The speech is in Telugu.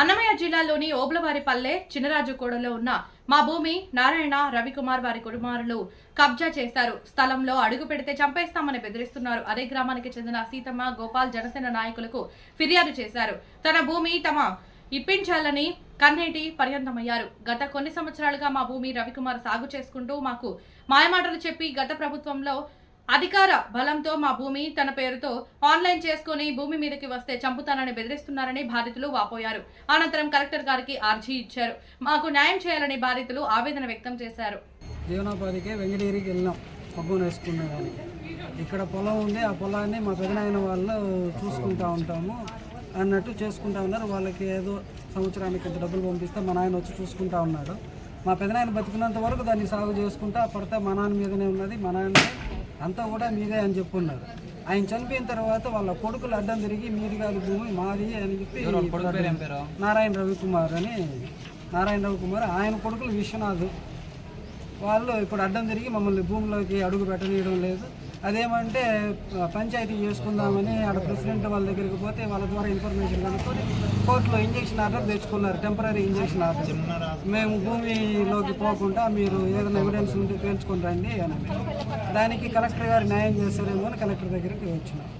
అన్నమయ్య జిల్లాలోని ఓబ్లవారిపల్లె చినరాజుకోడలో ఉన్న మా భూమి నారాయణ రవికుమార్ వారి కుమారులు కబ్జా చేశారు. స్థలంలో అడుగు పెడితే చంపేస్తామని బెదిరిస్తున్నారు. అదే గ్రామానికి చెందిన సీతమ్మ గోపాల్ జనసేన నాయకులకు ఫిర్యాదు చేశారు. తన భూమి తమ ఇప్పించాలని కన్నేటి పర్యంతమయ్యారు. గత కొన్ని సంవత్సరాలుగా మా భూమి రవికుమార్ సాగు చేసుకుంటూ మాకు మాయమాటలు చెప్పి గత ప్రభుత్వంలో అధికార బలంతో మా భూమి తన పేరుతో ఆన్లైన్ చేసుకుని భూమి మీదకి వస్తే చంపుతానని బెదిరిస్తున్నారని బాధితులు వాపోయారు. అనంతరం కలెక్టర్ గారికి అర్జీ ఇచ్చారు. మాకు న్యాయం చేయాలని బాధితులు ఆవేదన వ్యక్తం చేశారు. జీవనోపాధికి వెంకటగిరికి వెళ్ళినాం. పబ్బును వేసుకునే దానికి. ఇక్కడ పొలం ఉంది. ఆ పొలాన్ని మా పెదనాయన వాళ్ళు చూసుకుంటా ఉంటాము అన్నట్టు చేసుకుంటా ఉన్నారు. వాళ్ళకి ఏదో సంవత్సరానికి ఇంత డబ్బులు పంపిస్తే మా నాయన వచ్చి చూసుకుంటా ఉన్నాడు. మా పెదనాయన బతికినంత వరకు దాన్ని సాగు చేసుకుంటా పడితే మా నాన్న మీదనే ఉన్నది. మా నాన్న అంతా కూడా మీదే అని చెప్పున్నారు ఆయన చనిపోయిన తర్వాత వాళ్ళ కొడుకులు అడ్డం తిరిగి మీది కాదు భూమి మాది అని చెప్పి నారాయణ రవికుమార్ అని నారాయణ రవికుమార్ ఆయన కొడుకులు విశ్వనాథ్. వాళ్ళు ఇప్పుడు అడ్డం తిరిగి మమ్మల్ని భూమిలోకి అడుగు పెట్టనీయడం లేదు. అదేమంటే పంచాయతీ చేసుకుందామని ఆడ ప్రెసిడెంట్ వాళ్ళ దగ్గరికి పోతే వాళ్ళ ద్వారా ఇన్ఫర్మేషన్ కనుక్కొని కోర్టులో ఇంజక్షన్ ఆర్డర్ తెచ్చుకున్నారు టెంపరీ ఇంజక్షన్ ఆర్డర్. మేము భూమిలోకి పోకుండా మీరు ఏదైనా ఎవిడెన్స్ ఉంటే పేల్చుకుని రండి అని దానికి కలెక్టర్ గారు న్యాయం చేస్తారేమో అని కలెక్టర్ దగ్గరికి వచ్చినాం.